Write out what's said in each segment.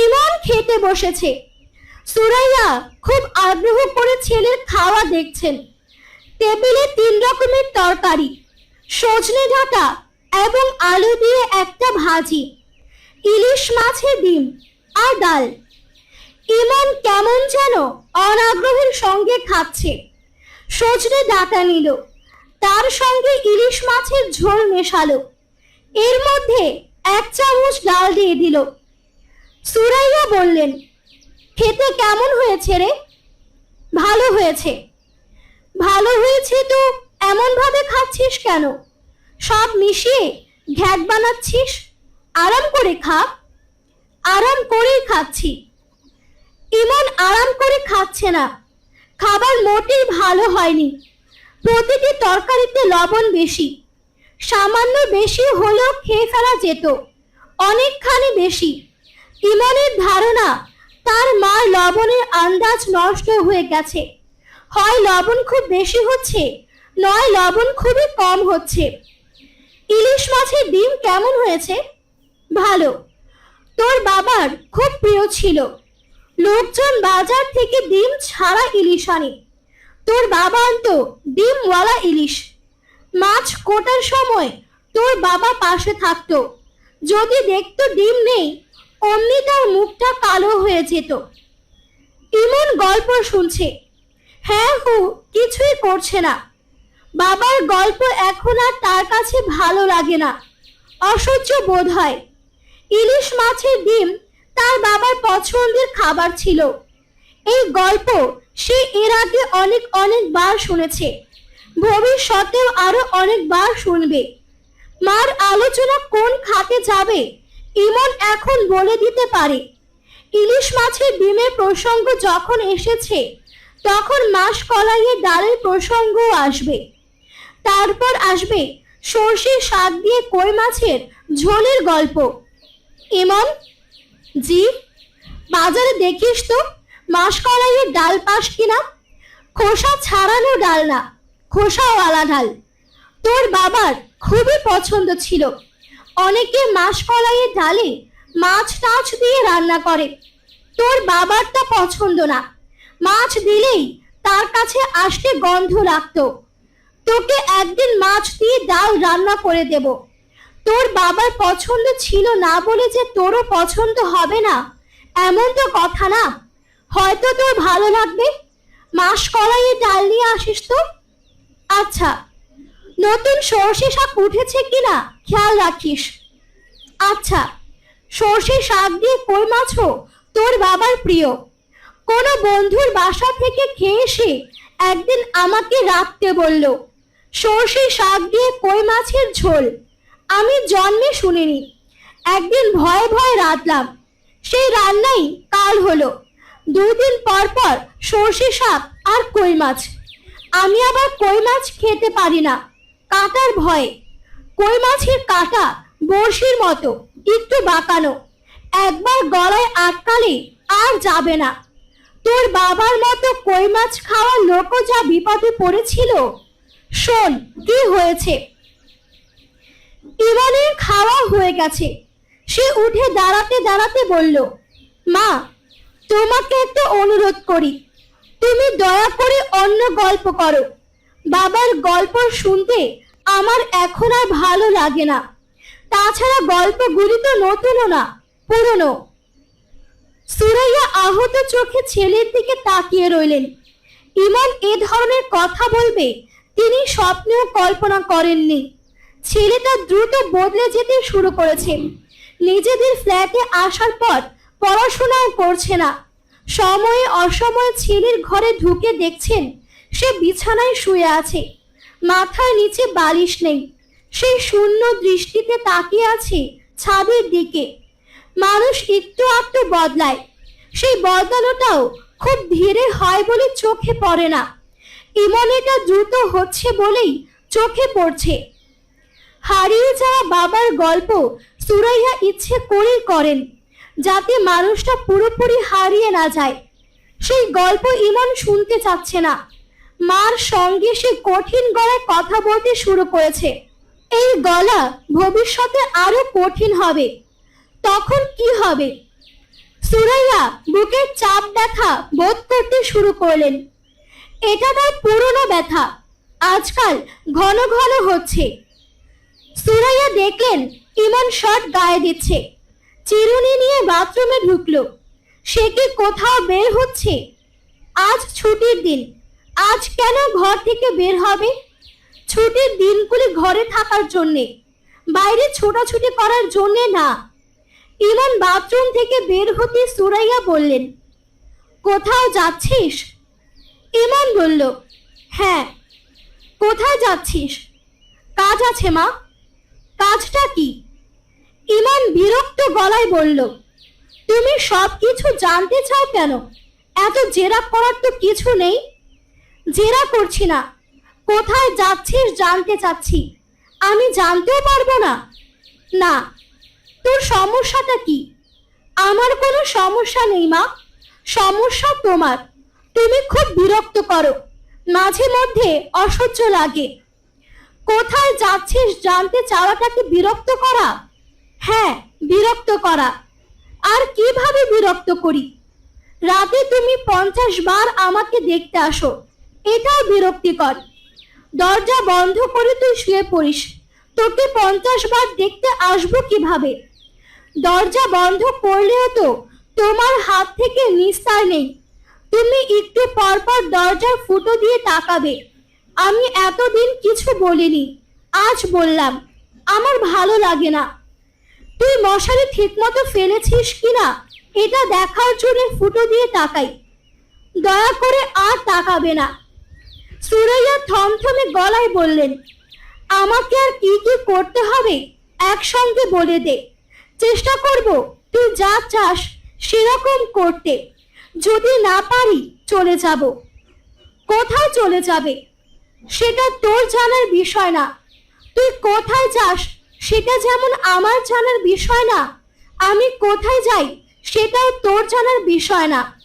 ইমন খেতে বসেছে। সুরাইয়া খুব আগ্রহ করে ছেলের খাওয়া দেখছেন। টেবিলে তিন রকমের তরকারি, সজনে ডাঁটা এবং আলু দিয়ে একটা ভাজি, ইলিশ মাছের ডিম আর ডাল। ইমন কেমন যেন অনাগ্রহের সঙ্গে খাচ্ছে। সজনে ডাঁটা নিল। তার সঙ্গে ইলিশ মাছের ঝোল মেশালো। এর মধ্যে এক চামচ ডাল দিয়ে দিল। সুরাইয়া বললেন, খেতে কেমন হয়েছে রে? ভালো হয়েছে। ভালো হয়েছে তো এমন ভাবে খাচ্ছিস কেন? সব মিশিয়ে ঘ্যাট বানাচ্ছিস? আরাম করে খা। আরাম করেই খাচ্ছি। ইমন আরাম করে খাচ্ছে না। খাবার মোটেই ভালো হয়নি। প্রতিটি তরকারিতে লবণ বেশি। সামান্য বেশি হলেও খেয়ে ফেলা যেত। অনেকখানি বেশি। ইমনের ধারণা, তার মার লবণের আন্দাজ নষ্ট হয়ে গেছে। হয় লবণ খুব বেশি হচ্ছে, নয় লবণ খুবই কম হচ্ছে। ইলিশ মাছের ডিম কেমন হয়েছে? ভালো। তোর বাবার খুব প্রিয় ছিল। লোকজন বাজার থেকে ডিম ছাড়া ইলিশ আনে। তোর বাবা আনতো ডিমওয়ালা ইলিশ। মাছ কোটার সময় তোর বাবা পাশে থাকতো। যদি দেখতো ডিম নেই, অমনি তার মুখটা কালো হয়ে যেত। ইমন গল্প শুনছে। হ্যাঁ হু, কিছুই করছে না। বাবার গল্প এখন আর তার কাছে ভালো লাগে না। অসহ্য বোধ হয়। ইলিশ মাছের ডিম তার বাবার পছন্দের খাবার ছিল। এই গল্প সে এর আগে অনেক অনেকবার শুনেছে। ভবিষ্যতেও আরও অনেকবার শুনবে। মার আলোচনা কোন খাতে যাবে, ইমন এখন বলে দিতে পারে। ইলিশ মাছের ডিমের প্রসঙ্গ যখন এসেছে, তখন মাস কলাইয়ের ডালের প্রসঙ্গও আসবে। তারপর আসবে সর্ষে শাক দিয়ে কই মাছের ঝোলের গল্প। ইমন জি, বাজারে দেখিস তো মাসকলাইয়ের ডাল পাস কিনা? খোসা ছাড়ানো ডাল না খোসাওয়ালা ডাল তোর বাবার খুবই পছন্দ ছিল। অনেকে মাসকলাইয়ের ডালে মাছ টাছ দিয়ে রান্না করে। তোর বাবার তা পছন্দ না। মাছ দিলেই তার কাছে আসতে গন্ধ লাগতো। তোকে একদিন মাছ দিয়ে ডাল রান্না করে দেব। তোর বাবার পছন্দ ছিল না বলে যে তোরও পছন্দ হবে না, এমন তো কথা না। হয়তো তোর ভালো লাগবে। মাস কলাইয়ে ডাল নিয়ে আসিস তো? আচ্ছা নতুন সর্ষে শাক উঠেছে কিনা খেয়াল রাখিস। আচ্ছা সর্ষে শাক দিয়ে কই মাছও তোর বাবার প্রিয়। কোনো বন্ধুর বাসা থেকে খেয়ে এসে একদিন আমাকে রাখতে বলল, সর্ষে শাক দিয়ে কই মাছের ঝোল? আমি জন্মে শুনিনি। একদিন ভয়ে ভয়ে রাঁধলাম। সেই রান্নাই কাল হলো। দুই দিন পর পর সর্ষে শাক আর কই মাছ। আমি আবার কই মাছ খেতে পারি না। কাটার ভয়ে। কই মাছের কাটা বড়শির মতো, একটু বাঁকানো। একবার গলায় আটকালে আর যাবে না। তোর বাবার মতো কই মাছ খাওয়ার লোকও যা বিপদে পড়েছিল, শোন কি হয়েছে। ইমানের খাওয়া হয়ে গেছে। সে উঠে দাঁড়াতে দাঁড়াতে বলল, মা, তোমাকে একটা অনুরোধ করি। তুমি দয়া করে অন্য গল্প করো। বাবার গল্প শুনতে আমার এখন আর ভালো লাগে না। তাছাড়া গল্পগুলি তো নতুনও না, পুরনো। সুরাইয়া আহত চোখে ছেলের দিকে তাকিয়ে রইলেন। ইমন এ ধরনের কথা বলবে তিনি স্বপ্নেও কল্পনা করেননি। ছেলেটা দ্রুত বদলে যেতে শুরু করেছে। নিজেদের ফ্ল্যাটে আসার পর পড়াশোনাও করছে না। সময়ে অসময়ে ছেলের ঘরে ঢুকে দেখছেন, সে বিছানায় শুয়ে আছে। মাথার নিচে বালিশ নেই। সেই শূন্য দৃষ্টিতে তাকিয়ে আছে ছাদের দিকে। মানুষ একটু একটু বদলায়। সেই বদলানোটাও খুব ধীরে হয় বলে চোখে পড়ে না। ইমন এটা দ্রুত হচ্ছে বলেই চোখে পড়ছে। হারিয়ে যাওয়া বাবার গল্প সুরাইয়া ইচ্ছে করেই করেন, যাতে মানুষটা পুরোপুরি হারিয়ে না যায়। সেই গল্প ইমন শুনতে চাচ্ছে না। মার সঙ্গে সে কঠিন গলায় কথা বলতে শুরু করেছে। এই গলা ভবিষ্যতে আরও কঠিন হবে। তখন কি হবে? সুরাইয়া বুকের চাপ ব্যথা বোধ করতে শুরু করলেন। এটা তার পুরনো ব্যথা। আজকাল ঘন ঘন হচ্ছে। সুরাইয়া দেখলেন, ইমন শর্ট গায়ে দিচ্ছে। চিরুনি নিয়ে বাথরুমে ঢুকলো। সে কি কোথাও বের হচ্ছে? আজ ছুটির দিন। আজ কেন ঘর থেকে বের হবে? ছুটির দিনগুলি ঘরে থাকার জন্যে। বাইরে ছোটাছুটি করার জন্যে না। ইমন বাথরুম থেকে বের হতে সুরাইয়া বললেন, কোথাও যাচ্ছিস? ইমন বলল হ্যাঁ কোথায় যাচ্ছিস? কাজ আছে মা। কাজটা কি? ইমন বিরক্ত গলায় বলল, তুমি সব কিছু জানতে চাও কেন? এত জেরা করার তো কিছু নেই। জেরা করছি না। কোথায় যাচ্ছিস জানতে চাচ্ছি। আমি জানতেও পারব না। না, তোর সমস্যাটা কি? আমার কোনো সমস্যা নেই, মা। সমস্যা তোমার। তুমি খুব বিরক্ত করো। মাঝে মধ্যে অসহ্য লাগে। কোথায় যাচ্ছিস জানতে চাওয়াটাকে বিরক্ত করা? হ্যাঁ বিরক্ত করা। আর কীভাবে বিরক্ত করি? রাতে তুমি পঞ্চাশ বার আমাকে দেখতে আসো। এটাও বিরক্তিকর। দরজা বন্ধ করে তুই শুয়ে পড়িস। তোকে পঞ্চাশ বার দেখতে আসব কীভাবে? দরজা বন্ধ করলেও তো তোমার হাত থেকে নিস্তার নেই। তুমি একটু পরপর দরজার ফুটো দিয়ে তাকাবে। আমি এতদিন কিছু বলিনি। আজ বললাম, আমার ভালো লাগে না। তুই মশারি ঠিকমতো ফেলেছিস কিনা, এটা দেখার জন্য ফুটো দিয়ে তাকাই। দয়া করে আর তাকাবে না। সুরাইয়া থমথমে গলায় বললেন, আমাকে আর কি কি করতে হবে একসঙ্গে বলে দে। চেষ্টা করব, তুই যা চাস সেরকম করতে। যদি না পারি, চলে যাব। কোথায় চলে যাবে? সেটা তোর জানার বিষয় না। তুই কোথায় যাস, সেটা যেমন আমার জানার বিষয় না, আমি কোথায় যাই, সেটাও তোর জানার বিষয় না।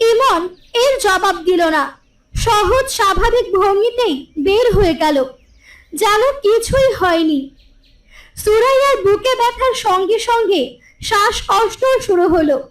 ইমন এর জবাব দিল না। সহজ স্বাভাবিক ভঙ্গিতেই বের হয়ে গেল। যেন কিছুই হয়নি। সুরাইয়ার বুকে ব্যথার সঙ্গে সঙ্গে শ্বাসকষ্টও শুরু হলো।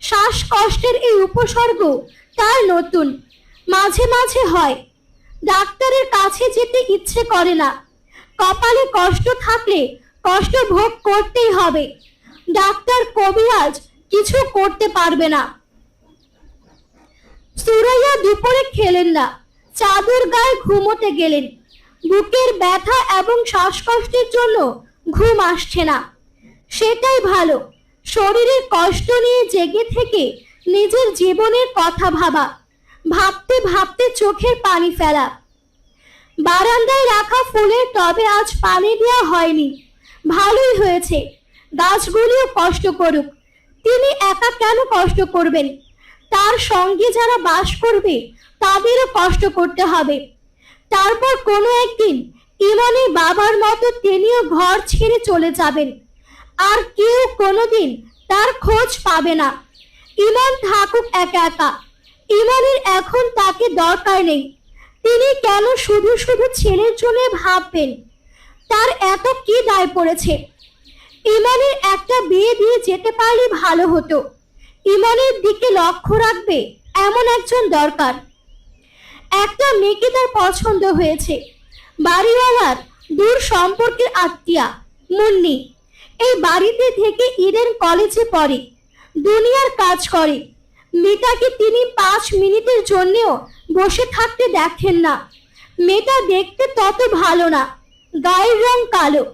শ্বাসকষ্টের এই উপসর্গ তার নতুন, মাঝে মাঝে হয়। ডাক্তারের কাছে যেতে ইচ্ছে করে না। কপালে কষ্ট থাকলে কষ্ট ভোগ করতেই হবে। ডাক্তার কবিরাজ কিছু করতে পারবে না। সুরাইয়া দুপুরে খেলেন না। চাদর গায়ে ঘুমোতে গেলেন। বুকের ব্যথা এবং শ্বাসকষ্টের জন্য ঘুম আসছে না। সেটাই ভালো। শরীরের কষ্ট নিয়ে জেগে থেকে নিজের জীবনের কথা ভাবা। ভাবতে ভাবতে চোখের পানি ফেলা। বারান্দায় রাখা ফুলের টবে আজ পানি দেওয়া হয়নি। ভালোই হয়েছে। গাছগুলিও কষ্ট করুক। তিনি একা কেন কষ্ট করবেন? তার সঙ্গে যারা বাস করবে, তাদেরও কষ্ট করতে হবে। তারপর কোনো একদিন ইমানের বাবার মতো তিনিও ঘর ছেড়ে চলে যাবেন। আর কেউ কোনোদিন তার খোঁজ পাবে না। ইমান থাকুক একা একা। ইমানের এখন তাকে দরকার নেই। তিনি কেন শুধু শুধু ছেলের জন্য ভাববেন? তার এত কি দায় পড়েছে? ইমানের একটা বিয়ে দিয়ে যেতে পারলে ভালো হতো। ইমানের দিকে লক্ষ্য রাখবে এমন একজন দরকার। একটা মেয়েকে তার পছন্দ হয়েছে। বাড়িওয়ালার দূর সম্পর্কের আত্মীয়া, মুন্নি। এই বাড়িতে থেকে ইডেন কলেজে পড়ে। দুনিয়ার কাজ করে। মেয়েটাকে তিনি পাঁচ মিনিটের জন্যেও বসে থাকতে দেখেন না। মেয়েটা দেখতে তত ভালো না, গায়ের রং কালো।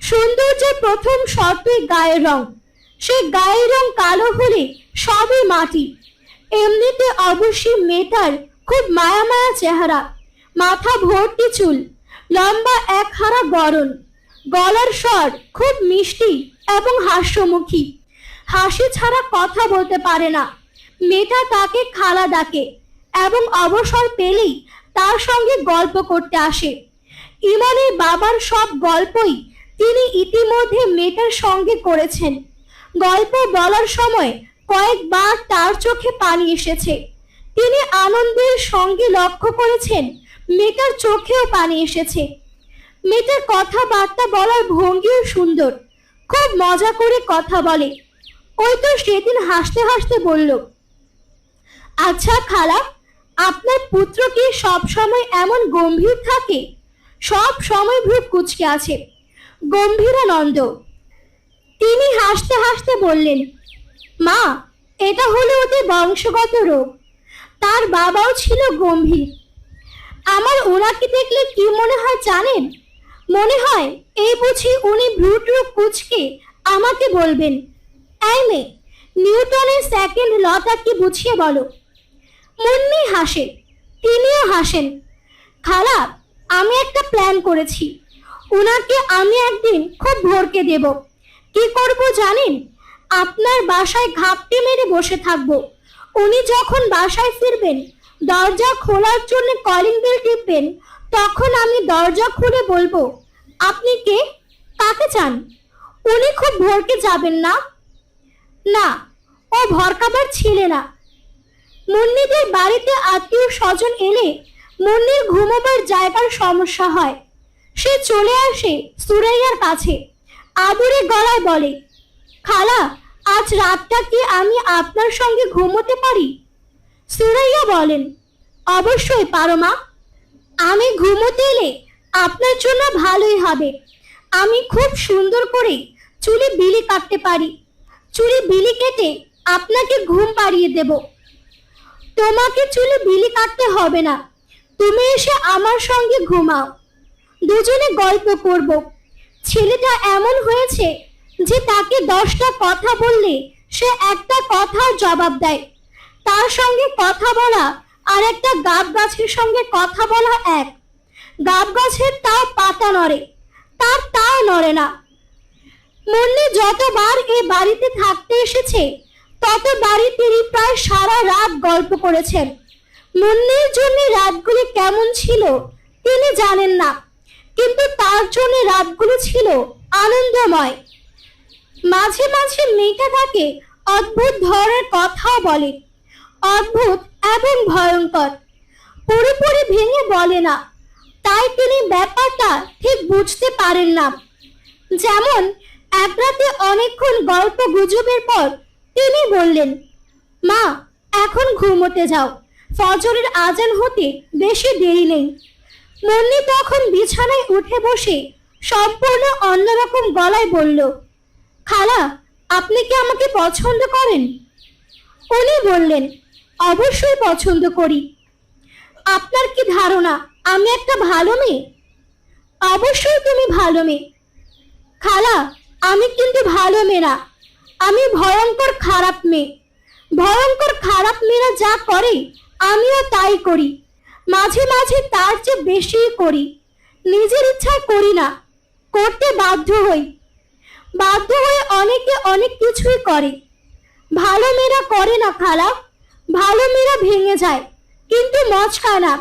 সৌন্দর্যের প্রথম শর্তই গায়ের রং। সে গায়ের রং কালো হলে সবই মাটি। এমনিতে অবশ্যই মেয়েটার খুব মায়া মায়া চেহারা, মাথা ভর্তি চুল, লম্বা এক হারা গরণ। গলার স্বর খুব মিষ্টি এবং হাস্যমুখী। হাসি ছাড়া কথা বলতে পারে না। মেয়েটা তাকে খালা ডাকে এবং অবসর পেলেই তার সঙ্গে গল্প করতে আসে। ইমানের বাবার সব গল্পই তিনি ইতিমধ্যে মেয়েটার সঙ্গে করেছেন। গল্প বলার সময় কয়েকবার তার চোখে পানি এসেছে। তিনি আনন্দের সঙ্গে লক্ষ্য করেছেন মেয়েটার চোখেও পানি এসেছে। মেয়েটার কথাবার্তা বলার ভঙ্গিও সুন্দর। খুব মজা করে কথা বলে। ওই তো সেদিন হাসতে হাসতে বলল আচ্ছা খালা, আপনার পুত্র কি সব সময় এমন গম্ভীর থাকে? সব সময় ভ্রু কুচকে আছে। গম্ভীরানন্দ, তিনি হাসতে হাসতে বললেন, মা, এটা হলো ওদের বংশগত রোগ। তার বাবাও ছিল গম্ভীর। আমার ওনাকে দেখলে কি মনে হয় জানেন? মনে হয় এই বুঝি উনি ভ্রুট্রু কুচকে আমাকে বলবেন। এই মেয়ে, নিউটনের সেকেন্ড লটা কি বুঝিয়ে বলো? মুন্নি হাসে, তিনিও হাসেন, খালা, আমি একটা প্ল্যান করেছি। উনাকে আমি একদিন খুব ভরকে দেব। কি করব জানেন? আপনার বাসায় ঘাপটি মেরে বসে থাকব। উনি যখন বাসায় ফিরবেন, দরজা খোলার জন্য কলিং বেল টিপবেন, তখন আমি দরজা খুলে বলব, আপনি কে? কাকে চান? উনি খুব ভরকে যাবেন না? না, ও ভরকাবার ছিলে না। মুন্নিদের বাড়িতে আত্মীয় স্বজন এলে মুন্নির ঘুমোবার জায়গার সমস্যা হয়। সে চলে আসে সুরাইয়ার কাছে। আদুরে গলায় বলে, খালা, আজ রাতটা কি আমি আপনার সঙ্গে ঘুমোতে পারি? সুরাইয়া বলেন, অবশ্যই পারো মা। আমি ঘুমোতে এলে আপনার জন্য ভালোই হবে। আমি খুব সুন্দর করে চুলে বিলি কাটতে পারি। চুলে বিলি কেটে আপনাকে ঘুম পাড়িয়ে দেব। তোমাকে চুলে বিলি কাটতে হবে না। তুমি এসে আমার সঙ্গে ঘুমাও। দুজনে গল্প করব। ছেলেটা এমন হয়েছে যে তাকে দশটা কথা বললে সে একটা কথার জবাব দেয়। তার সঙ্গে কথা বলা আর একটা গাব গাছের সঙ্গে কথা বলা এক। গাব গাছের তাও পাতা নড়ে, তার তাও নড়ে না। মুন্নি যতবার এই বাড়িতে থাকতে এসেছে ততবারই তিনি প্রায় সারা রাত গল্প করেছেন। মুন্নির জন্য রাতগুলি কেমন ছিল, তিনি জানেন না, কিন্তু তার জন্য রাতগুলো ছিল আনন্দময়। মাঝে মাঝে মেয়েটা তাকে অদ্ভুত ধরনের কথাও বলে, অদ্ভুত এবং ভয়ঙ্কর। পুরোপুরি ভেঙে বলে না, তাই তিনি ব্যাপারটা ঠিক বুঝতে পারেন না। যেমন, এক রাতে অনেকক্ষণ গল্প গুজবের পর তিনি বললেন, মা, এখন ঘুমোতে যাও। ফজরের আজান হতে বেশি দেরি নেই। মুন্নি তখন বিছানায় উঠে বসে সম্পূর্ণ অন্যরকম গলায় বলল, খালা, আপনি কি আমাকে পছন্দ করেন? উনি বললেন, অবশ্যই পছন্দ করি। আপনার কি ধারণা আমি একটা ভালো মেয়ে? অবশ্যই তুমি ভালো মেয়ে। খালা, আমি কিন্তু ভালো মেয়ে না। আমি ভয়ঙ্কর খারাপ মেয়ে। ভয়ঙ্কর খারাপ মেয়েরা যা করে, আমিও তাই করি। মাঝে মাঝে তার চেয়ে বেশি করি। নিজের ইচ্ছায় করি না, করতে বাধ্য হই। বাধ্য হয়ে অনেকে অনেক কিছুই করে। ভালো মেয়েরা করে না খারাপ, ভালো মেয়েরা ভেঙে যায়। কিন্তু মচকায় না।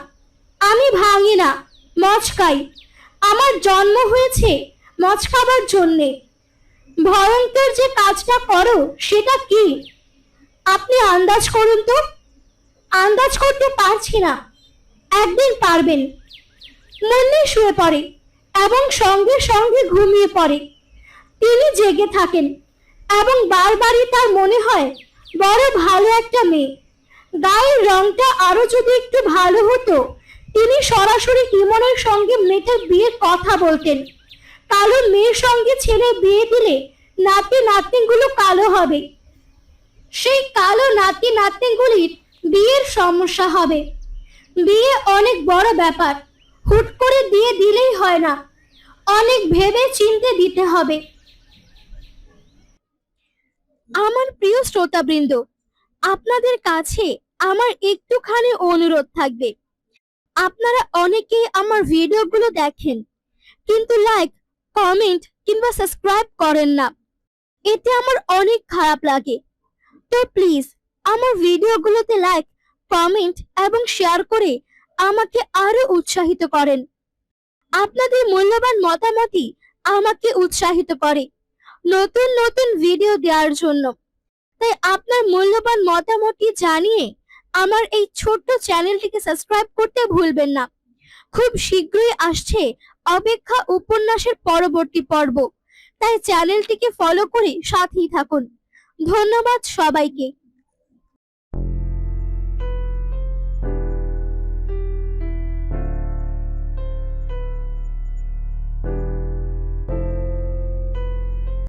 আমি ভাঙি না মচকাই আমার জন্ম হয়েছে মচকাবার জন্যে। ভয়ঙ্কর যে কাজটা করো, সেটা কি? আপনি আন্দাজ করুন তো। আন্দাজ করতে পারছি না। একদিন পারবেন। মুন্নি শুয়ে পড়ে এবং সঙ্গে সঙ্গে ঘুমিয়ে পড়ে। তিনি জেগে থাকেন এবং বারবারই তার মনে হয়, বড় ভালো একটা মেয়ে। গায়ের রংটা আরও যদি একটু ভালো হতো, তিনি সরাসরি ইমনের সঙ্গে মেয়েটার বিয়ের কথা বলতেন। কালো মেয়ের সঙ্গে ছেলে বিয়ে দিলে নাতি নাতনিগুলো কালো হবে। সেই কালো নাতি নাতনিগুলির বিয়ের সমস্যা হবে। বিয়ে অনেক বড় ব্যাপার, হুট করে দিয়ে দিলেই হয় না। অনেক ভেবে চিনতে দিতে হবে। আমার প্রিয় শ্রোতাবৃন্দ, আপনাদের কাছে আমার একটুখানি অনুরোধ থাকবে। আপনারা অনেকেই আমার ভিডিওগুলো দেখেন, কিন্তু লাইক কমেন্ট কিংবা সাবস্ক্রাইব করেন না। এতে আমার অনেক খারাপ লাগে। তো প্লিজ আমার ভিডিওগুলোতে লাইক কমেন্ট এবং শেয়ার করে আমাকে আরও উৎসাহিত করেন। আপনাদের মূল্যবান মতামতই আমাকে উৎসাহিত করে নতুন নতুন ভিডিও দেওয়ার জন্য। তাই আপনার মূল্যবান মতামতটি জানিয়ে আমার এই ছোট্ট চ্যানেলটিকে সাবস্ক্রাইব করতে ভুলবেন না। খুব শীঘ্রই আসছে অপেক্ষা উপন্যাসের পরবর্তী পর্ব। তাই চ্যানেলটিকে ফলো করে সাথেই থাকুন। ধন্যবাদ সবাইকে।